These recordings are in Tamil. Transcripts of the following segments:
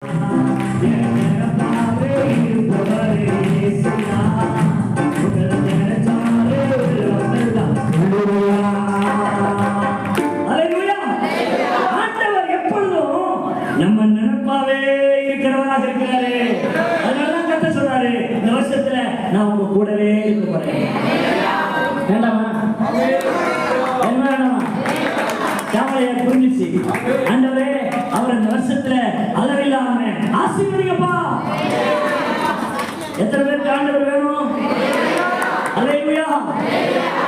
நம்ம நினைப்பாவே இருக்கிறவராக இருக்கிறாரு. அதனாலதான் கத்த சொல்றாரு இந்த வருஷத்துல நான் உங்க கூடவே இருக்க போறேன். வேண்டாமா? என்ன வேண்டாமா? புரிஞ்சிச்சு ஆண்டவரே அவர் இந்த வருஷத்துல அளவில்லாம ஆசீர்வதிங்கப்பா. எத்தனை பேருக்கு ஆண்டவர் வேணும்? அல்லேலூயா.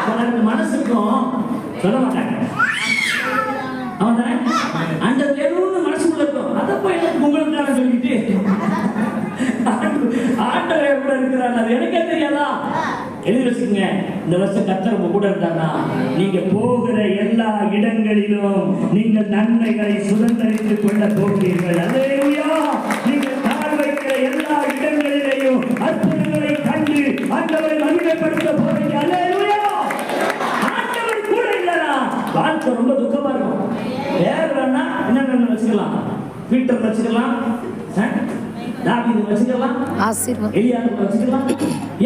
சிலருக்கு மனசுக்கும் சொல்ல மாட்டாங்க. அவன் தானே வேணும்னு மனசுக்குள்ள இருக்கும். அதை எனக்கு சொல்லிட்டு. ஆண்டவர் இருக்கிறார். அது எழுதி இந்த வருஷம் கத்தர் உங்க கூட இருந்தாங்கன்னா நீங்க போகிற எல்லா இடங்களிலும் நீங்கள் நன்மைகளை சுதந்திரித்துக் கொள்ள போகிறீர்கள். அல்லேலூயா! நீங்கள் கால் வைக்கிற எல்லா இடங்களிலேயும் அற்புதங்களை கண்டு ஆண்டவரை மகிமைப்படுத்த போறீங்க. அல்லேலூயா! ஆண்டவர் கூட இல்லைனா வாழ்க்கை ரொம்ப துக்கமா இருக்கும். வேற வேணா என்ன வச்சுக்கலாம். வீட்டை வச்சுக்கலாம். தாவீது வச்சுக்கலாம் ஆசீர்வாதம். எலியாவை வச்சுக்கலாம்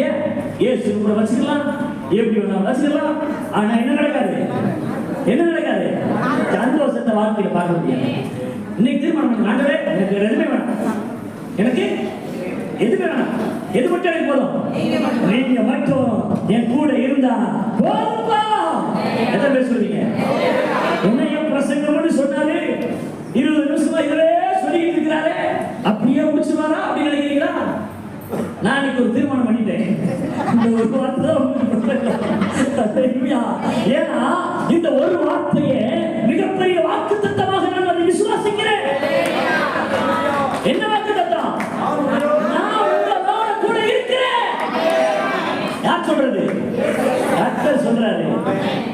ஏன்? இயேசு கூட வச்சுக்கலாம் எப்படி வேணா வச்சுக்கலாம் ஆனா என்ன நடக்காது? என்ன நடக்காது? சந்தோஷத்தை வாழ்க்கையில பார்க்க முடியாது. இன்னைக்கு தீர்மானம் ஆண்டவரே எனக்கு எதுவுமே வேணாம். எனக்கு எதுவுமே வேணாம். எது மட்டும் எனக்கு போதும்? நீங்க மட்டும் என் கூட இருந்தா போதும்பா எத்தனை பேர் சொல்றீங்க என்ன என் பிரசங்கம்னு சொன்னாரு இருபது நிமிஷமா இதுவே சொல்லிட்டு இருக்கிறாரு அப்படியே முடிச்சுவாரா அப்படி நினைக்கிறீங்களா நான் இன்னைக்கு ஒரு தீர்மானம் பண்ணிட்டேன் இந்த ஒரு வார்த்தை ஏன்னா இந்த ஒரு வார்த்தையே மிகப்பெரிய வாக்கு தத்தமாக நான் அதை விசுவாசிக்கிறேன் என்ன வாக்கு தத்தம் கூட இருக்கிறேன் யார் சொல்றது? டாக்டர் சொல்றாரு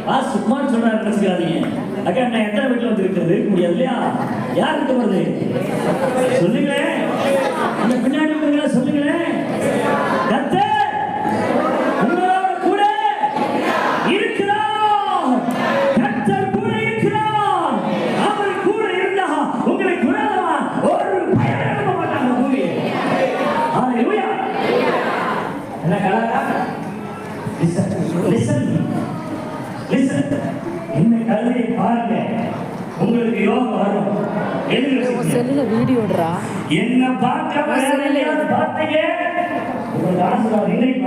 ஆ சுக்குமார் சொல்றாரு நினைச்சுக்காதீங்க அக்கா நான் எத்தனை வந்து இருக்கிறது முடியாது இல்லையா யாருக்கு வருது இந்த கல்வியை பாருங்க. உங்களுக்கு யோகம் வரும். செல்லுல வீடியோடுறா என்ன பார்க்க வரலையா பார்த்தீங்க? உங்களுக்கு ஆசீர்வாதம் இன்னைக்கு